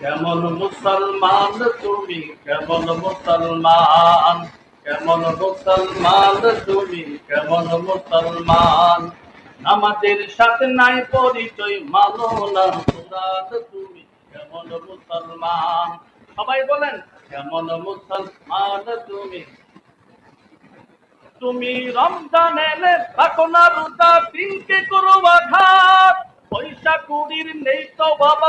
কেমন মুসলমান তুমি? কেমন মুসলমান? কেমন মুসলমান তুমি? কেমন মুসলমান? আমাদের সাথে নাই পরিচয়, মানো না তুমি। কেমন মুসলমান? সবাই বলেন, কেমন মুসলমান তুমি? তুমি রমজান এলে থাকো না দিনকে করো আঘাত। পয়সা কুড়ির নেই তো বাবা।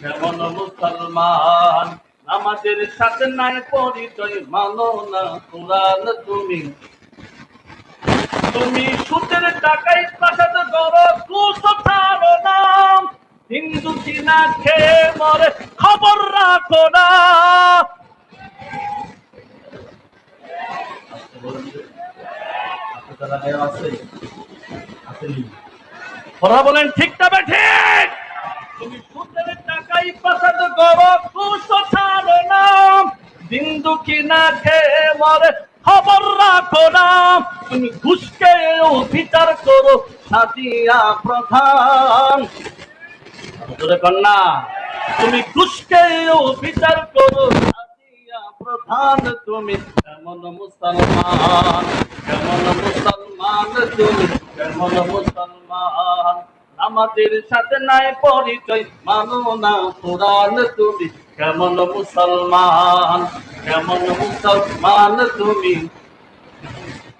কেমন মুসলমান, আমাদের সাথে নাই পরিচয় মানো না কোরআন তুমি। তুমি সুদের টাকায় প্রাসাদ করো না হিন্দু কিনা খেয়ে মরে, খবর রাখো না। বলেন, ঠিক তবে ঠিক। তুমি সুদের টাকাই প্রসাদ করো কুশো ছাড়ো না খেয়ে মরে খবর রাখো না তুমি ঘুষকে বিচার করো সাদিয়া প্রধান। কন্যা? তুমি ঘুষকে বিচার করো সাদিয়া প্রধান। তুমি কেমন মুসলমান কেমন মুসলমান তুমি কেমন মুসলমান। আমাদের সাথে নাই পরিচয়। মানো না কোরআন তুমি কেমন মুসলমান কেমন মুসলমান তুমি?